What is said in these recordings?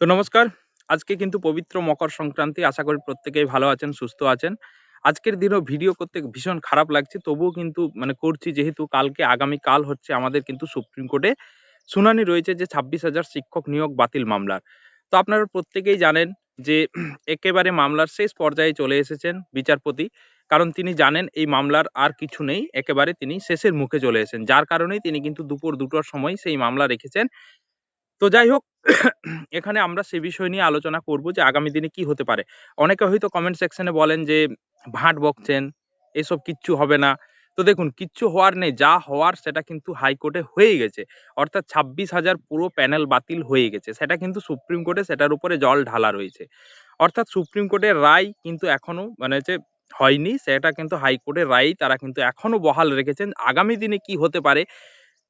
তো নমস্কার। আজকে কিন্তু পবিত্র মকর সংক্রান্তি। আশা করি প্রত্যেকেই ভালো আছেন, সুস্থ আছেন। আজকের দিনও ভিডিও করতে ভীষণ খারাপ লাগছে। তবুও কিন্তু মানে করছি যেহেতু কালকে আগামী কাল হচ্ছে আমাদের কিন্তু সুপ্রিম কোর্টে শুনানি রয়েছে যে ছাব্বিশ হাজার শিক্ষক নিয়োগ বাতিল মামলার। তো আপনারা প্রত্যেকেই জানেন যে একেবারে মামলার শেষ পর্যায়ে চলে এসেছেন বিচারপতি। কারণ তিনি জানেন এই মামলার আর কিছু নেই, একেবারে তিনি শেষের মুখে চলে এসেছেন। যার কারণেই তিনি কিন্তু দুপুর দুটোর সময় সেই মামলা রেখেছেন। তো যাই হোক এখানে আমরা সে বিষয় নিয়ে আলোচনা করব যে আগামী দিনে কি হতে পারে। অনেকে হয়তো কমেন্ট সেকশনে বলেন যে ভাট বকছেন, এসব কিচ্ছু হবে না। তো দেখুন, কিচ্ছু হওয়ার নেই, যা হওয়ার সেটা কিন্তু হাইকোর্টে হয়ে গেছে। অর্থাৎ ছাব্বিশ হাজার পুরো প্যানেল বাতিল হয়ে গেছে। সেটা কিন্তু সুপ্রিম কোর্টে সেটার উপরে জল ঢালা রয়েছে। অর্থাৎ সুপ্রিম কোর্টের রায় কিন্তু এখনও মানে যে হয়নি, সেটা কিন্তু হাইকোর্টের রায় তারা কিন্তু এখনও বহাল রেখেছেন। আগামী দিনে কি হতে পারে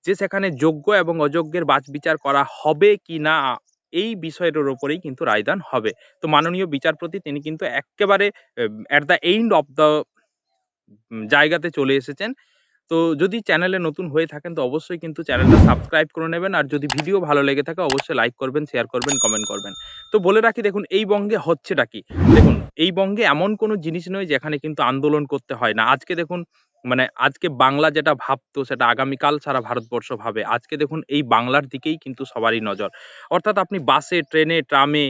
যে সেখানে যোগ্য এবং অযোগ্যের বাছ বিচার করা হবে কি না, এই বিষয়টার ওপরেই কিন্তু রায়দান হবে। তো মাননীয় বিচারপতি, তিনি কিন্তু একেবারে at the end of the জায়গাতে চলে এসেছেন। তো যদি চ্যানেলে নতুন হয়ে থাকেন, তো অবশ্যই কিন্তু চ্যানেলটা সাবস্ক্রাইব করে নেবেন। আর যদি ভিডিও ভালো লেগে থাকে, অবশ্যই লাইক করবেন, শেয়ার করবেন, কমেন্ট করবেন। তো বলে রাখি, দেখুন, এই বঙ্গে হচ্ছেটা কি? দেখুন, এই বঙ্গে এমন কোনো জিনিস নয় যেখানে কিন্তু আন্দোলন করতে হয় না। আজকে দেখুন মানে আজকে বাংলা যেটা ভাবতো সেটা আগামীকাল সারা ভারতবর্ষ ভাবে। আজকে দেখুন এই বাংলার দিকেই কিন্তু সবারই নজর। অর্থাৎ আপনি বাসে, ট্রেনে, ট্রামে,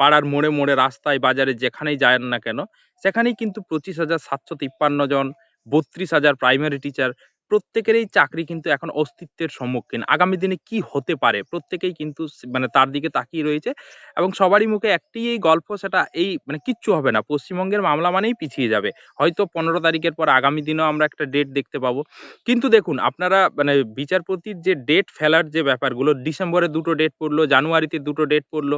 পাড়ার মোড়ে মোড়ে, রাস্তায়, বাজারে যেখানেই যান না কেন, সেখানেই কিন্তু পঁচিশ হাজার সাতশো তিপ্পান্ন জন, বত্রিশ হাজার প্রাইমারি টিচার প্রত্যেকেরই চাকরি কিন্তু এখন অস্তিত্বের সম্মুখীন। আগামী দিনে কি হতে পারে? প্রত্যেকেই কিন্তু মানে তার দিকে তাকিয়ে রয়েছে এবং সবারই মুখে একটি এই গল্প সেটা এই মানে কিচ্ছু হবে না। পশ্চিমবঙ্গের মামলা মানেই পিছিয়ে যাবে। হয়তো পনেরো তারিখের পর আগামী দিনেও আমরা একটা ডেট দেখতে পাবো। কিন্তু দেখুন, আপনারা মানে বিচারপতির যে ডেট ফেলার যে ব্যাপারগুলো, ডিসেম্বরে দুটো ডেট পড়ল, জানুয়ারিতে দুটো ডেট পড়ল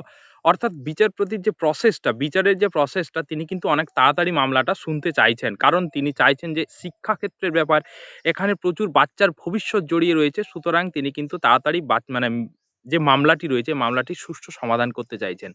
অর্থাৎ বিচারপতির যে প্রসেসটা বিচারের যে প্রসেসটা তিনি কিন্তু অনেক তাড়াতাড়ি মামলাটা শুনতে চাইছেন। কারণ তিনি চাইছেন যে শিক্ষাক্ষেত্রের ব্যাপার, এখানে প্রচুর বাচ্চার ভবিষ্যৎ জড়িয়ে রয়েছে, সুতরাং তিনি কিন্তু তাড়াতাড়ি মানে যে মামলাটি রয়েছে, মামলাটি সুষ্ঠু সমাধান করতে চাইছেন।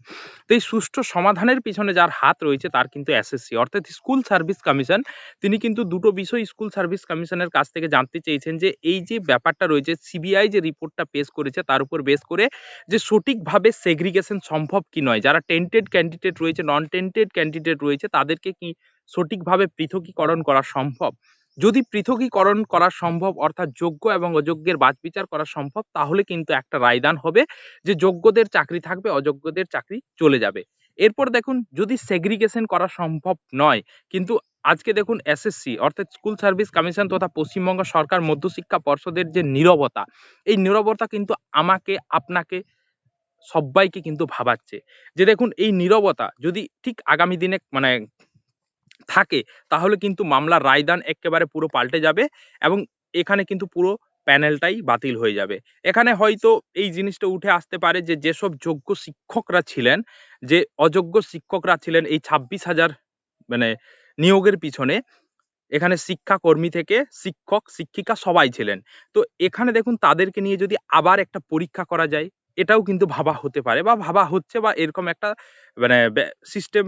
তো এই সুষ্ঠু সমাধানের পিছনে যার হাত রয়েছে, তার কিন্তু এসএসসি অর্থাৎ স্কুল সার্ভিস কমিশন। তিনি কিন্তু দুটো বিষয় স্কুল সার্ভিস কমিশনের কাছ থেকে জানতে চেয়েছেন যে, এই যে ব্যাপারটা রয়েছে সিবিআই যে রিপোর্টটা পেশ করেছে, তার উপর বেস করে যে সঠিকভাবে সেগ্রিগেশন সম্ভব কি নয়। যারা টেন্টেড ক্যান্ডিডেট রয়েছে নন টেন্টেড ক্যান্ডিডেট রয়েছে, তাদেরকে কি সঠিকভাবে পৃথকীকরণ করা সম্ভব? যদি পৃথকীকরণ করা সম্ভব, অর্থাৎ যোগ্য এবং অযোগ্যের বাছ বিচার করা সম্ভব, তাহলে কিন্তু একটা রায়দান হবে যে যোগ্যদের চাকরি থাকবে, অযোগ্যদের চাকরি চলে যাবে। এরপর দেখুন, যদি সেগ্রিগেশন করা সম্ভব নয়, কিন্তু আজকে দেখুন এসএসসি অর্থাৎ স্কুল সার্ভিস কমিশন তথা পশ্চিমবঙ্গ সরকার মধ্যশিক্ষা পর্ষদের যে নীরবতা, এই নীরবতা কিন্তু আমাকে, আপনাকে, সব্বাইকে কিন্তু ভাবাচ্ছে। যে দেখুন, এই নীরবতা যদি ঠিক আগামী দিনে মানে থাকে, তাহলে কিন্তু মামলার রায়দান একেবারে পুরো পাল্টে যাবে এবং এখানে কিন্তু পুরো প্যানেলটাই বাতিল হয়ে যাবে। এখানে হয়তো এই জিনিসটা উঠে আসতে পারে যে, যেসব যোগ্য শিক্ষকরা ছিলেন, যে অযোগ্য শিক্ষকরা ছিলেন এই ছাব্বিশ হাজার মানে নিয়োগের পিছনে, এখানে শিক্ষাকর্মী থেকে শিক্ষক, শিক্ষিকা সবাই ছিলেন। তো এখানে দেখুন তাদেরকে নিয়ে যদি আবার একটা পরীক্ষা করা যায়, এটাও কিন্তু ভাবা হতে পারে বা ভাবা হচ্ছে বা এরকম একটা মানে সিস্টেম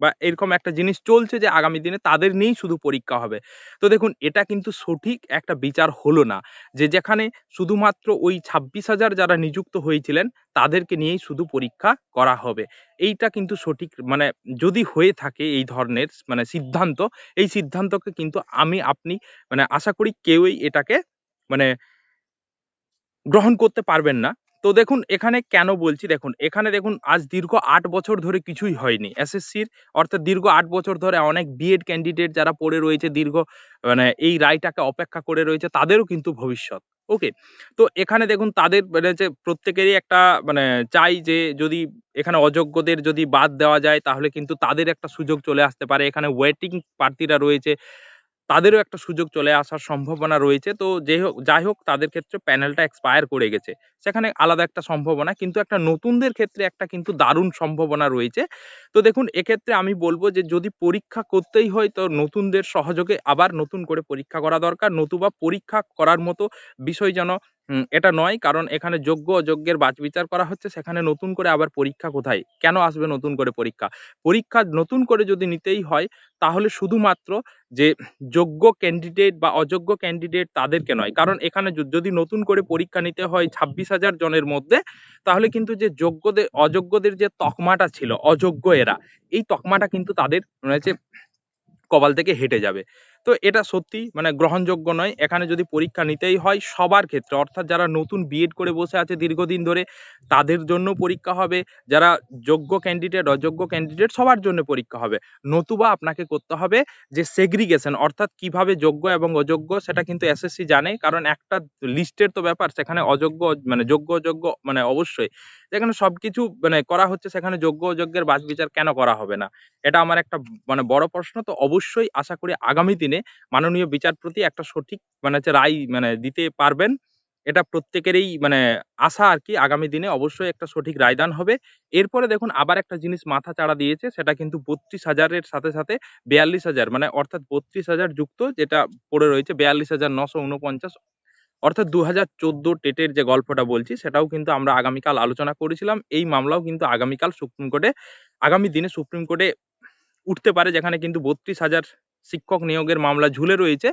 বা এরকম একটা জিনিস চলছে যে আগামী দিনে তাদের নিয়েই শুধু পরীক্ষা হবে। তো দেখুন, এটা কিন্তু সঠিক একটা বিচার হলো না। যে যেখানে শুধুমাত্র ওই ছাব্বিশ হাজার যারা নিযুক্ত হয়েছিলেন, তাদেরকে নিয়েই শুধু পরীক্ষা করা হবে। এইটা কিন্তু সঠিক মানে যদি হয়ে থাকে এই ধরনের মানে সিদ্ধান্ত, এই সিদ্ধান্তকে কিন্তু আমি, আপনি মানে আশা করি কেউই এটাকে মানে গ্রহণ করতে পারবেন না। তো দেখুন, এখানে কেন বলছি? দেখুন, এখানে দেখুন, আজ দীর্ঘ আট বছর ধরে কিছুই হয়নি। এসএসসির অর্থাৎ দীর্ঘ আট বছর ধরে অনেক বিএড ক্যান্ডিডেট যারা পড়ে রয়েছে, দীর্ঘ মানে এই রায়টাকে অপেক্ষা করে রয়েছে, তাদেরও কিন্তু ভবিষ্যৎ। ওকে তো এখানে দেখুন, তাদের মানে যে প্রত্যেকেরই একটা মানে চাই যে যদি এখানে অযোগ্যদের যদি বাদ দেওয়া যায়, তাহলে কিন্তু তাদের একটা সুযোগ চলে আসতে পারে। এখানে ওয়েটিং প্রার্থীরা রয়েছে তাদেরও একটা সুযোগ চলে আসার সম্ভাবনা রয়েছে। তো যে হোক যাই হোক তাদের ক্ষেত্রে প্যানেলটা এক্সপায়ার করে গেছে। সেখানে আলাদা একটা সম্ভাবনা, কিন্তু একটা নতুনদের ক্ষেত্রে একটা কিন্তু দারুণ সম্ভাবনা রয়েছে। তো দেখুন, এক্ষেত্রে আমি বলব যে যদি পরীক্ষা করতেই হয়, তো নতুনদের সহযোগে আবার নতুন করে পরীক্ষা করা দরকার। নতুবা পরীক্ষা করার মতো বিষয় যেন এটা নয়। কারণ এখানে যোগ্য অযোগ্যের বাচ বিচার করা হচ্ছে, সেখানে নতুন করে আবার পরীক্ষা কোথায়? কেন আসবে নতুন করে পরীক্ষা? পরীক্ষা নতুন করে যদি নিতেই হয়, তাহলে শুধুমাত্র যে যোগ্য ক্যান্ডিডেট বা অযোগ্য ক্যান্ডিডেট তাদেরকে নয়। কারণ এখানে যদি নতুন করে পরীক্ষা নিতে হয় ছাব্বিশ হাজার জনের মধ্যে, তাহলে কিন্তু যে যোগ্যদের অযোগ্যদের যে তকমাটা ছিল, অযোগ্য এরা। এই তকমাটা কিন্তু তাদের মনে হচ্ছে কপাল থেকে হেঁটে যাবে। তো এটা সত্যি মানে গ্রহণযোগ্য নয়। এখানে যদি পরীক্ষা নিতেই হয় সবার ক্ষেত্রে, অর্থাৎ যারা নতুন বিএড করে বসে আছে দীর্ঘদিন ধরে, তাদের জন্য পরীক্ষা হবে। যারা যোগ্য ক্যান্ডিডেট অযোগ্য ক্যান্ডিডেট সবার জন্য পরীক্ষা হবে। নতুবা আপনাকে করতে হবে যে সেগ্রিগেশন অর্থাৎ কীভাবে যোগ্য এবং অযোগ্য সেটা কিন্তু এসএসসি জানে, কারণ একটা লিস্টের তো ব্যাপার, সেখানে অযোগ্য মানে যোগ্য, অযোগ্য মানে অবশ্যই। যেখানে সবকিছু মানে করা হচ্ছে, সেখানে যোগ্য, অযোগ্যের বাছ বিচার কেন করা হবে না? এটা আমার একটা মানে বড় প্রশ্ন, তো অবশ্যই আশা করি আগামী দিনে মাননীয় বিচারপতি একটা সঠিক মানে হচ্ছে রায় মানে দিতে পারবেন। এটা প্রত্যেকেরই মানে আশা আর কি, আগামী দিনে অবশ্যই একটা সঠিক রায়দান হবে। এরপরে দেখুন আবার একটা জিনিস মাথা চাড়া দিয়েছে, সেটা কিন্তু বত্রিশ হাজারের সাথে সাথে বিয়াল্লিশ হাজার মানে অর্থাৎ বত্রিশ হাজার যুক্ত যেটা পড়ে রয়েছে বিয়াল্লিশ হাজার নশো উনপঞ্চাশ, অর্থাৎ দু হাজার চোদ্দ টেটের যে গল্পটা বলছি, সেটাও কিন্তু আমরা আগামীকাল আলোচনা করেছিলাম। এই মামলাও কিন্তু আগামীকাল সুপ্রিম কোর্টে, আগামী দিনে সুপ্রিম কোর্টে উঠতে পারে, যেখানে কিন্তু বত্রিশ হাজার শিক্ষক নিয়োগের মামলা ঝুলে রয়েছে।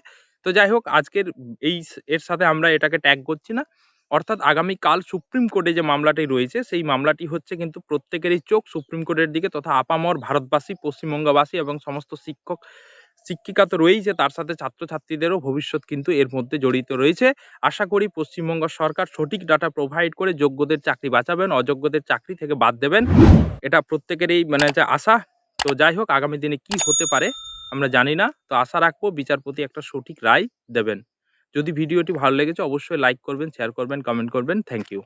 তো যাই হোক, আজকের এই এর সাথে আমরা এটাকে ট্যাগ করছি না। অর্থাৎ আগামীকাল সুপ্রিম কোর্টে যে মামলাটি রয়েছে, সেই মামলাটি হচ্ছে কিন্তু প্রত্যেকেরই চোখ সুপ্রিম কোর্টের দিকে তথা আপামর ভারতবাসী, পশ্চিমবঙ্গবাসী এবং সমস্ত শিক্ষক, শিক্ষিকা তো রয়েছে তার সাথে ছাত্রছাত্রীদেরও ভবিষ্যৎ কিন্তু এর মধ্যে জড়িত রয়েছে। আশা করি পশ্চিমবঙ্গ সরকার সঠিক ডাটা প্রোভাইড করে যোগ্যদের চাকরি বাঁচাবেন, অযোগ্যদের চাকরি থেকে বাদ দেবেন। এটা প্রত্যেকেরই মানে যে আশা। তো যাই হোক, আগামী দিনে কি হতে পারে আমরা জানি না, তো আশা রাখব বিচারপতি একটা সঠিক রায় দেবেন। যদি ভিডিওটি ভালো লেগেছে, অবশ্যই লাইক করবেন শেয়ার করবেন কমেন্ট করবেন। Thank you